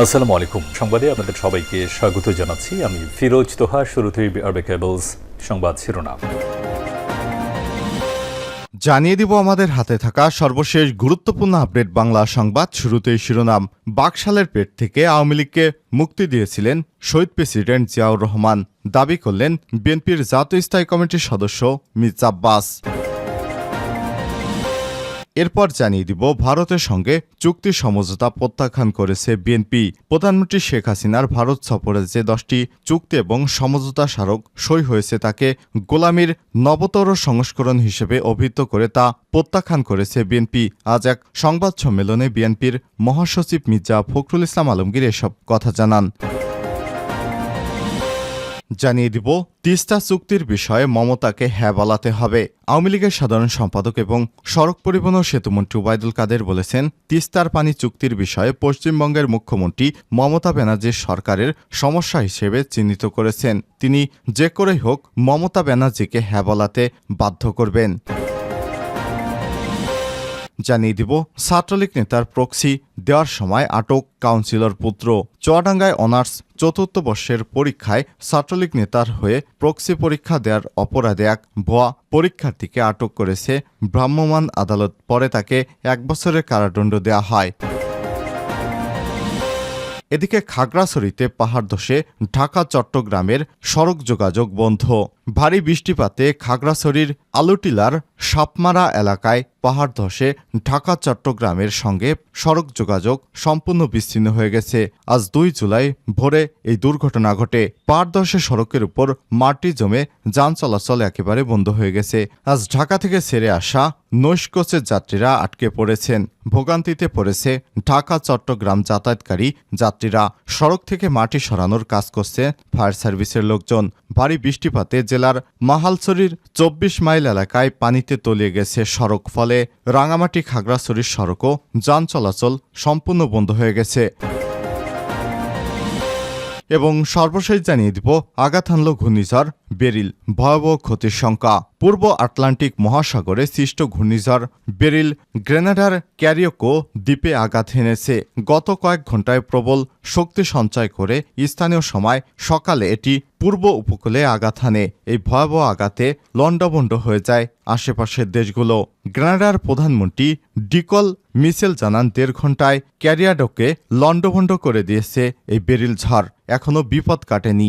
আসসালামু আলাইকুম। সংবাদে আপনাদের সবাইকে স্বাগত জানাচ্ছি। আমি ফিরোজ তোহা, শুরুতেই আরবে কেবলস সংবাদ শিরোনাম। জানিয়ে দিব আমাদের হাতে থাকা সর্বশেষ গুরুত্বপূর্ণ আপডেট বাংলা সংবাদ শুরুতেই শিরোনাম। বাকশালের পেট থেকে আওয়ামী লীগকে মুক্তি দিয়েছিলেন শহীদ প্রেসিডেন্ট জিয়াউর রহমান। দাবি করলেন বিএনপির জাতীয় স্থায়ী কমিটির সদস্য মির্জা আব্বাস। এরপর জানিয়ে দিব, ভারতের সঙ্গে চুক্তি সমঝোতা প্রত্যাখ্যান করেছে বিএনপি। প্রধানমন্ত্রী শেখ হাসিনার ভারত সফরে যে দশটি চুক্তি এবং সমঝোতা স্মারক সই হয়েছে, তাকে গোলামির নবতর সংস্করণ হিসেবে অভিহিত করে তা প্রত্যাখ্যান করেছে বিএনপি। আজ এক সংবাদ সম্মেলনে বিএনপির মহাসচিব মির্জা ফখরুল ইসলাম আলমগীর এসব কথা জানান। জানিয়ে দিব, তিস্তা চুক্তির বিষয়ে মমতাকে হ্যাঁ বলাতে হবে। আওয়ামী লীগের সাধারণ সম্পাদক এবং সড়ক পরিবহন ও সেতুমন্ত্রী ওবায়দুল কাদের বলেছেন, তিস্তার পানি চুক্তির বিষয়ে পশ্চিমবঙ্গের মুখ্যমন্ত্রী মমতা ব্যানার্জির সরকারের সমস্যা হিসেবে চিহ্নিত করেছেন। তিনি যে করেই হোক মমতা ব্যানার্জিকে হ্যাঁ বলাতে বাধ্য করবেন। জানিয়ে দিব, ছাত্রলীগ নেতার প্রক্সি দেওয়ার সময় আটক কাউন্সিলর পুত্র। চুয়াডাঙ্গায় অনার্স চতুর্থ বর্ষের পরীক্ষায় ছাত্রলীগ নেতার হয়ে প্রক্সি পরীক্ষা দেওয়ার অপরাধে এক ভুয়া পরীক্ষার্থীকে আটক করেছে ভ্রাম্যমাণ আদালত। পরে তাকে এক বছরের কারাদণ্ড দেওয়া হয়। এদিকে খাগড়াছড়িতে পাহাড় ধসে ঢাকা চট্টগ্রামের সড়ক যোগাযোগ বন্ধ। ভারী বৃষ্টিপাতে খাগড়াছড়ির আলুটিলার সাপমারা এলাকায় পাহাড় ধসে ঢাকা, চট্টগ্রামের সঙ্গে সড়ক যোগাযোগ সম্পূর্ণ বিচ্ছিন্ন হয়ে গেছে। আজ দুই জুলাই ভোরে এই দুর্ঘটনা ঘটে। পাহাড় ধসে সড়কের উপর মাটি জমে যান চলাচল একেবারে বন্ধ হয়ে গেছে। আজ ঢাকা থেকে ছেড়ে আসা নৈশকোচের যাত্রীরা আটকে পড়েছেন। ভোগান্তিতে পড়েছে ঢাকা, চট্টগ্রাম যাতায়াতকারী যাত্রীরা। সড়ক থেকে মাটি সরানোর কাজ করছে ফায়ার সার্ভিসের লোকজন। ভারী বৃষ্টিপাতে জেলার মাহালছড়ির চব্বিশ মাইল এলাকায় পানিতে তলিয়ে গেছে সড়ক। ফলে রাঙামাটি খাগড়াছড়ির সড়কও যান চলাচল সম্পূর্ণ বন্ধ হয়ে গেছে। এবং সর্বশেষ জানিয়ে দিব, আঘাত হানল ঘূর্ণিঝড়, বেরিল, ভয়াবহ ক্ষতির শঙ্কা পূর্ব আটলান্টিক মহাসাগরে সৃষ্ট ঘূর্ণিঝড় বেরিল গ্রেনাডার ক্যারিওকো দ্বীপে আঘাত হেনেছে। গত কয়েক ঘন্টায় প্রবল শক্তি সঞ্চয় করে স্থানীয় সময় সকালে এটি পূর্ব উপকূলে আঘাত হানে। এই ভয়াবহ আঘাতে লণ্ডভণ্ড হয়ে যায় আশেপাশের দেশগুলো। গ্রেনাডার প্রধানমন্ত্রী ডিকল মিসেল জানান, দেড় ঘন্টায় ক্যারিয়াডোকে লণ্ডভণ্ড করে দিয়েছে এই বেরিল ঝড়। এখনও বিপদ কাটেনি।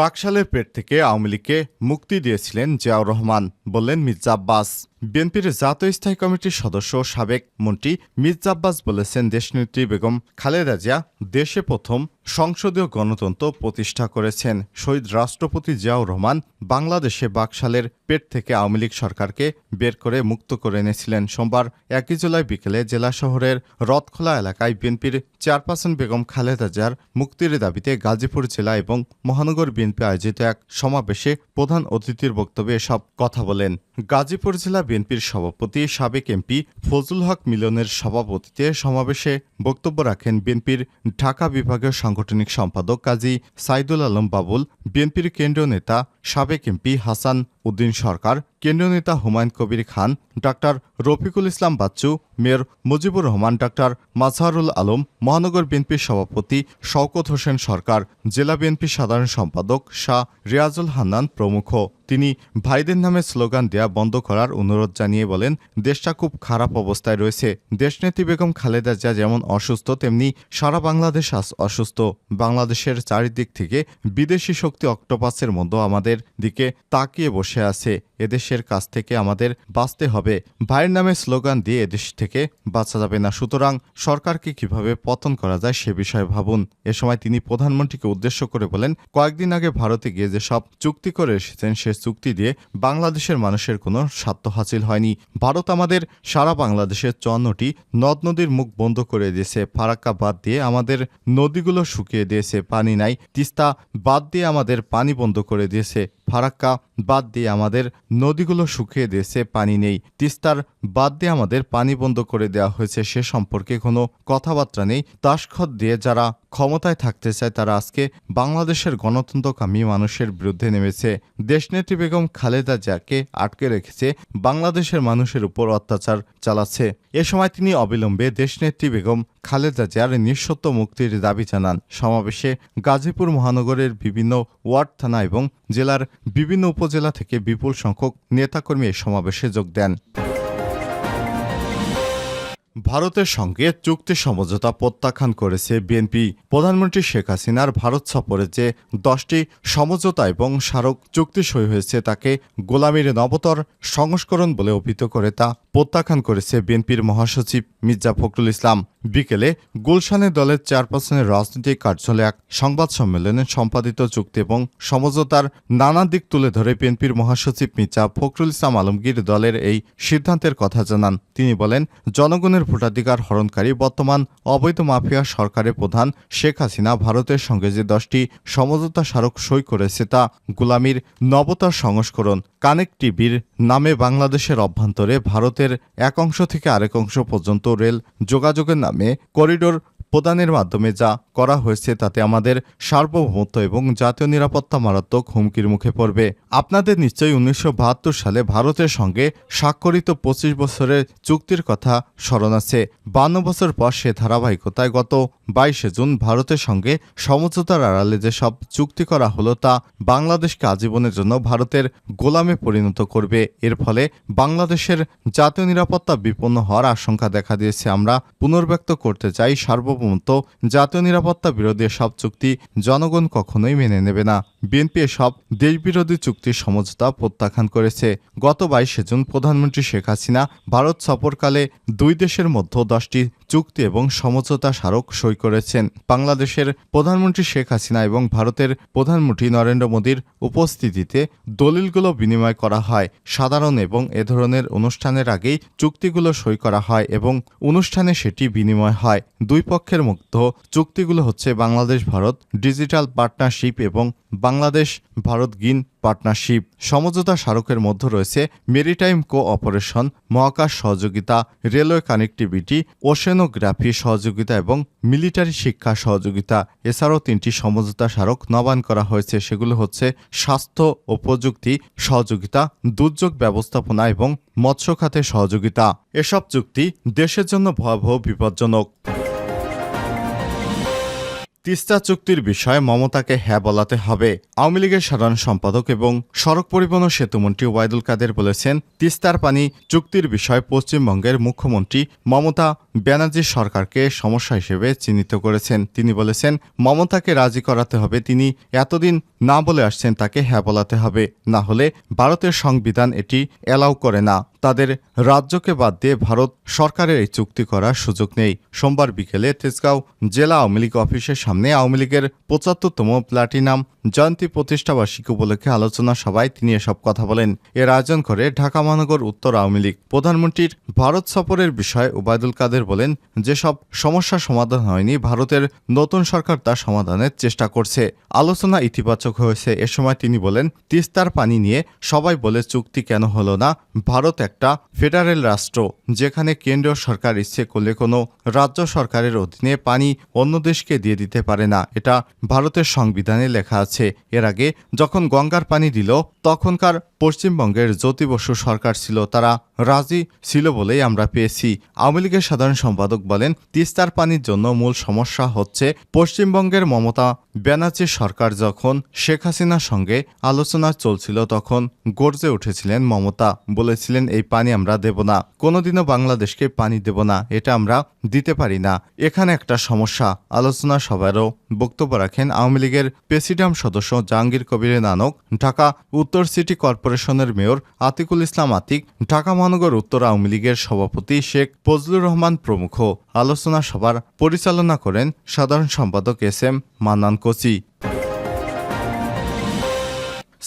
বাকশালের পেট থেকে আওয়ামী লীগকে মুক্তি দিয়েছিলেন জিয়াউর রহমান বললেন মির্জা আব্বাস। বিএনপির জাতীয় স্থায়ী কমিটির সদস্য সাবেক মন্ত্রী মির্জা আব্বাস বলেছেন, দেশনেত্রী বেগম খালেদা জিয়া দেশে প্রথম সংসদীয় গণতন্ত্র প্রতিষ্ঠা করেছেন। শহীদ রাষ্ট্রপতি জিয়াউর রহমান বাংলাদেশে বাকশালের পেট থেকে আওয়ামী লীগ সরকারকে বের করে মুক্ত করে এনেছিলেন। সোমবার একই জুলাই বিকেলে জেলা শহরের রথখোলা এলাকায় বিএনপির চেয়ারপারসন বেগম খালেদা জিয়ার মুক্তির দাবিতে গাজীপুর জেলা এবং মহানগর বিএনপি আয়োজিত এক সমাবেশে প্রধান অতিথির বক্তব্যে এসব কথা বলেন। গাজীপুর জেলা বিএনপির সভাপতি, সাবেক এমপি ফজল হক মিলনের সভাপতিতে সমাবেশে বক্তব্য রাখেন বিএনপির ঢাকা বিভাগীয় সাংগঠনিক সম্পাদক কাজী সাইদুল আলম বাবুল, বিএনপির কেন্দ্রীয় নেতা, সাবেক এমপি হাসান উদ্দিন সরকার, কেন্দ্রীয় নেতা Humayun Kabir Khan, doctor Rafiqul Islam Bachchu, mayor Mujibur Rahman, doctor Mazharul Alam, মহানগর বিএনপির সভাপতি শওকত হোসেন সরকার, জেলা বিএনপির সাধারণ সম্পাদক শাহ রিয়াজুল হান্নান প্রমুখ। তিনি ভাইদের নামে স্লোগান দেয়া বন্ধ করার অনুরোধ জানিয়ে বলেন, দেশটা খুব খারাপ অবস্থায় রয়েছে। দেশনেত্রী বেগম খালেদা জিয়া যেমন অসুস্থ, তেমনি সারা বাংলাদেশ আজ অসুস্থ। বাংলাদেশের চারিদিক থেকে বিদেশি শক্তি অক্টোপাসের মতো আমাদের দিকে তাকিয়ে বসে আছে। এদেশের কাছ থেকে আমাদের বাঁচতে হবে। ভাইয়ের নামে স্লোগান দিয়ে এদেশ থেকে বাঁচা যাবে না। সুতরাং সরকারকে কীভাবে পতন করা যায় সে বিষয়ে ভাবুন। এ সময় তিনি প্রধানমন্ত্রীকে উদ্দেশ্য করে বলেন, কয়েকদিন আগে ভারতে গিয়ে যেসব চুক্তি করে এসেছেন, সে চুক্তি দিয়ে বাংলাদেশের মানুষের কোনো স্বার্থ হাসিল হয়নি। ভারত আমাদের সারা বাংলাদেশের চুয়ান্নটি নদ নদীর মুখ বন্ধ করে দিয়েছে। ফারাক্কা বাদ দিয়ে আমাদের নদীগুলো শুকিয়ে দিয়েছে। পানি নাই। তিস্তা বাদ দিয়ে আমাদের পানি বন্ধ করে দিয়েছে। ফারাক্কা বাদ দিয়ে আমাদের নদীগুলো শুকিয়ে দিয়েছে, পানি নেই। তিস্তার বাদ দিয়ে আমাদের পানি বন্ধ করে দেওয়া হয়েছে, সে সম্পর্কে কোনো কথাবার্তা নেই। তাসখত দিয়ে যারা ক্ষমতায় থাকতে চায়, তারা আজকে বাংলাদেশের গণতন্ত্রকামী মানুষের বিরুদ্ধে নেমেছে। দেশনেত্রী বেগম খালেদা জিয়াকে আটকে রেখেছে, বাংলাদেশের মানুষের উপর অত্যাচার চালাচ্ছে। এ সময় তিনি অবিলম্বে দেশনেত্রী বেগম খালেদা জিয়ার নিঃসত্ব মুক্তির দাবি জানান। সমাবেশে গাজীপুর মহানগরের বিভিন্ন ওয়ার্ড থানা এবং জেলার বিভিন্ন উপজেলা থেকে বিপুল সংখ্যক নেতাকর্মী এই সমাবেশে যোগ দেন। ভারতের সঙ্গে চুক্তি সমঝোতা প্রত্যাখ্যান করেছে বিএনপি। প্রধানমন্ত্রী শেখ হাসিনার ভারত সফরে যে দশটি সমঝোতা এবং স্মারক চুক্তি সই হয়েছে, তাকে গোলামীর নবতর সংস্করণ বলে অভিহিত করে তা প্রত্যাখ্যান করেছে বিএনপির মহাসচিব মির্জা ফখরুল ইসলাম। বিকেলে গুলশানে দলের চেয়ারপারসনের রাজনৈতিক কার্যালয়ে এক সংবাদ সম্মেলনে সম্পাদিত চুক্তি এবং সমঝোতার নানা দিক তুলে ধরে বিএনপির মহাসচিব মির্জা ফখরুল ইসলাম আলমগীর দলের এই সিদ্ধান্তের কথা জানান। তিনি বলেন, জনগণের ভোটাধিকার হরণকারী বর্তমান অবৈধ মাফিয়া সরকারের প্রধান শেখ হাসিনা ভারতের সঙ্গে যে দশটি সমঝোতা স্মারক সই করেছে তা গুলামির নবতার সংস্করণ কানেক্ট টিভির নামে বাংলাদেশের অভ্যন্তরে ভারতের এক অংশ থেকে আরেক অংশ পর্যন্ত রেল যোগাযোগের নামে করিডোর প্রদানের মাধ্যমে যা করা হয়েছে তাতে আমাদের সার্বভৌমত্ব এবং জাতীয় নিরাপত্তা মারাত্মক হুমকির মুখে পড়বে। আপনাদের নিশ্চয়ই উনিশশো বাহাত্তর সালে ভারতের সঙ্গে স্বাক্ষরিত পঁচিশ বছরের চুক্তির কথা স্মরণ আছে। বান্ন বছর পর সে ধারাবাহিকতায় গত বাইশে জুন ভারতের সঙ্গে সমঝোতার আড়ালে যেসব চুক্তি করা হলো তা বাংলাদেশকে আজীবনের জন্য ভারতের গোলামে পরিণত করবে। এর ফলে বাংলাদেশের জাতীয় নিরাপত্তা বিপন্ন হওয়ার আশঙ্কা দেখা দিয়েছে। আমরা পুনর্ব্যক্ত করতে চাই সার্বভৌমত্ব জাতীয় নিরাপত্তা বিরোধী সব চুক্তি জনগণ কখনোই মেনে নেবে না। বিএনপি এসব দেশবিরোধী চুক্তির সমঝোতা প্রত্যাখ্যান করেছে। গত বাইশে জুন প্রধানমন্ত্রী শেখ হাসিনা ভারত সফরকালে দুই দেশের মধ্যে দশটি চুক্তি এবং সমঝোতা স্মারক সই করেছেন। বাংলাদেশের প্রধানমন্ত্রী শেখ হাসিনা এবং ভারতের প্রধানমন্ত্রী নরেন্দ্র মোদীর উপস্থিতিতে দলিলগুলো বিনিময় করা হয়। সাধারণ এবং এ ধরনের অনুষ্ঠানের আগেই চুক্তিগুলো সই করা হয় এবং অনুষ্ঠানে সেটি বিনিময় হয়। দুই পক্ষের মধ্যে চুক্তিগুলো হচ্ছে বাংলাদেশ ভারত ডিজিটাল পার্টনারশিপ এবং বাংলাদেশ ভারত গিন পার্টনারশিপ। সমঝোতা স্মারকের মধ্যে রয়েছে মেরিটাইম কোঅপারেশন, মহাকাশ সহযোগিতা, রেলওয়ে কানেক্টিভিটি ওশেনোগ্রাফি সহযোগিতা এবং মিলিটারি শিক্ষা সহযোগিতা। এছাড়াও তিনটি সমঝোতা স্মারক নবায়ন করা হয়েছে। সেগুলো হচ্ছে স্বাস্থ্য ও প্রযুক্তি সহযোগিতা, দুর্যোগ ব্যবস্থাপনা এবং মৎস্য খাতে সহযোগিতা। এসব চুক্তি দেশের জন্য ভয়াবহ বিপজ্জনক। তিস্তা চুক্তির বিষয়ে মমতাকে হ্যাঁ বলাতে হবে। আওয়ামী লীগের সাধারণ সম্পাদক এবং সড়ক পরিবহন সেতুমন্ত্রী ওয়াইদুল কাদের বলেছেন, তিস্তার পানি চুক্তির বিষয়ে পশ্চিমবঙ্গের মুখ্যমন্ত্রী মমতা ব্যানার্জি সরকারকে সমস্যা হিসেবে চিহ্নিত করেছেন। তিনি বলেছেন, মমতাকে রাজি করাতে হবে, তিনি এতদিন না বলে আসছেন, তাকে হ্যাঁ বলাতে হবে। না হলে ভারতের সংবিধান এটি অ্যালাউ করে না। তাদের রাজ্যকে বাদ দিয়ে ভারত সরকারের এই চুক্তি করার সুযোগ নেই। সোমবার বিকেলে তেজগাঁও জেলা আওয়ামী লীগ অফিসের সামনে আওয়ামী লীগের পঁচাত্তরতম প্লাটিনাম জয়ন্তী প্রতিষ্ঠাবার্ষিকী উপলক্ষে আলোচনা সভায় তিনি এসব কথা বলেন। এর আয়োজন করে ঢাকা মহানগর উত্তর আওয়ামী লীগ। প্রধানমন্ত্রীর ভারত সফরের বিষয়ে ওবায়দুল কাদের বলেন, যেসব সমস্যা সমাধান হয়নি, ভারতের নতুন সরকার তা সমাধানের চেষ্টা করছে। আলোচনা ইতিবাচক হয়েছে। এ সময় তিনি বলেন, তিস্তার পানি নিয়ে সবাই বলে চুক্তি কেন হলো না? ভারত একটা ফেডারেল রাষ্ট্র, যেখানে কেন্দ্রীয় সরকার ইচ্ছে করলে কোনো রাজ্য সরকারের অধীনে পানি অন্য দেশকে দিয়ে দিতে পারে না। এটা ভারতের সংবিধানে লেখা আছে। এর আগে যখন গঙ্গার পানি দিল, তখনকার পশ্চিমবঙ্গের জ্যোতি বসু সরকার ছিল, তারা রাজি ছিল বলেই আমরা পেয়েছি। আওয়ামী লীগের সাধারণ সম্পাদক বলেন, তিস্তার পানির জন্য মূল সমস্যা হচ্ছে পশ্চিমবঙ্গের মমতা ব্যানার্জি সরকার যখন শেখ হাসিনার সঙ্গে আলোচনা চলছিল তখন গর্জে উঠেছিলেন মমতা। বলেছিলেন, এই পানি আমরা দেব না। কোনোদিনও বাংলাদেশকে পানি দেব না। এটা আমরা দিতে পারি না। এখানে একটা সমস্যা। আলোচনা সভারও বক্তব্য রাখেন আওয়ামী লীগের প্রেসিডিয়াম সদস্য জাহাঙ্গীর কবির নানক। ঢাকা উত্তর সিটি কর্পোরেশনের মেয়র আতিকুল ইসলাম আতিক, ঢাকা মহানগর উত্তর আওয়ামী লীগের সভাপতি শেখ ফজলুর রহমান প্রমুখ আলোচনা সভার পরিচালনা করেন সাধারণ সম্পাদক এস এম মান্নান কোচি।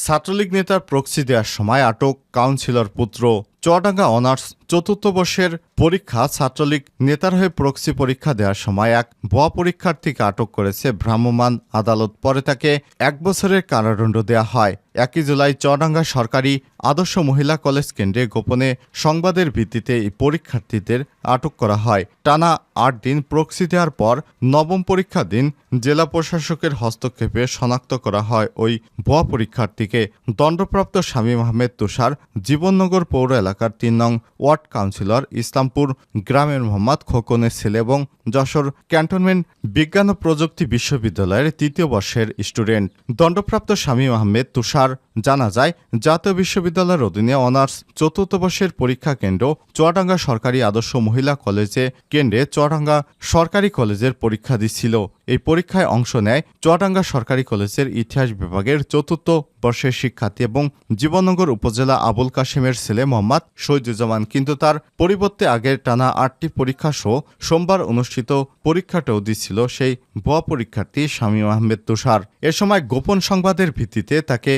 ছাত্রলীগ নেতার প্রক্সি দেওয়ার সময় আটক কাউন্সিলর পুত্র চুয়াডাঙ্গা অনার্স চতুর্থ বর্ষের পরীক্ষা ছাত্রলীগ নেতার হয়ে প্রক্সি পরীক্ষা দেওয়ার সময় এক ভুয়া পরীক্ষার্থীকে আটক করেছে ভ্রাম্যমাণ আদালত। পরে তাকে এক বছরের কারাদণ্ড দেওয়া হয়। একই জুলাই চুয়াডাঙ্গা সরকারি আদর্শ মহিলা কলেজ কেন্দ্রে গোপনে সংবাদের ভিত্তিতে এই পরীক্ষার্থীদের আটক করা হয়। টানা আট দিন প্রক্সি দেওয়ার পর নবম পরীক্ষা দিন জেলা প্রশাসকের হস্তক্ষেপে শনাক্ত করা হয়। ওই ভুয়া পরীক্ষার্থীকে দণ্ডপ্রাপ্ত শামীম আহমেদ তুষার জীবননগর পৌর এলাকার তিন নং ওয়ার্ড কাউন্সিলর ইসলামপুর গ্রামের মোহাম্মদ খোকনের ছেলে এবং যশোর ক্যান্টনমেন্ট বিজ্ঞান ও প্রযুক্তি বিশ্ববিদ্যালয়ের তৃতীয় বর্ষের স্টুডেন্ট। দণ্ডপ্রাপ্ত শামীম আহমেদ তুষার জানা যায়, জাতীয় বিশ্ববিদ্যালয়ের অধীনে অনার্স চতুর্থ বর্ষের পরীক্ষা কেন্দ্র চুয়াডাঙ্গা সরকারি আদর্শ মহিলা কলেজে কেন্দ্রে চুয়াডাঙ্গা সরকারি কলেজের পরীক্ষা দিচ্ছিল। এই পরীক্ষায় অংশ নেয় চুয়াডাঙ্গা সরকারি কলেজের ইতিহাস বিভাগের চতুর্থ বর্ষের শিক্ষার্থী এবং জীবননগর উপজেলা আবুল কাশিমের ছেলে মোহাম্মদ শহীদুজ্জামান। কিন্তু তার পরিবর্তে আগের টানা আটটি পরীক্ষা সহ সোমবার অনুষ্ঠিত পরীক্ষাটাও দিচ্ছিল সেই ভুয়া পরীক্ষার্থী শামীম আহমেদ তুষার। এ সময় গোপন সংবাদের ভিত্তিতে তাকে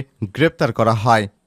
গ্রেপ্তার করা হয়।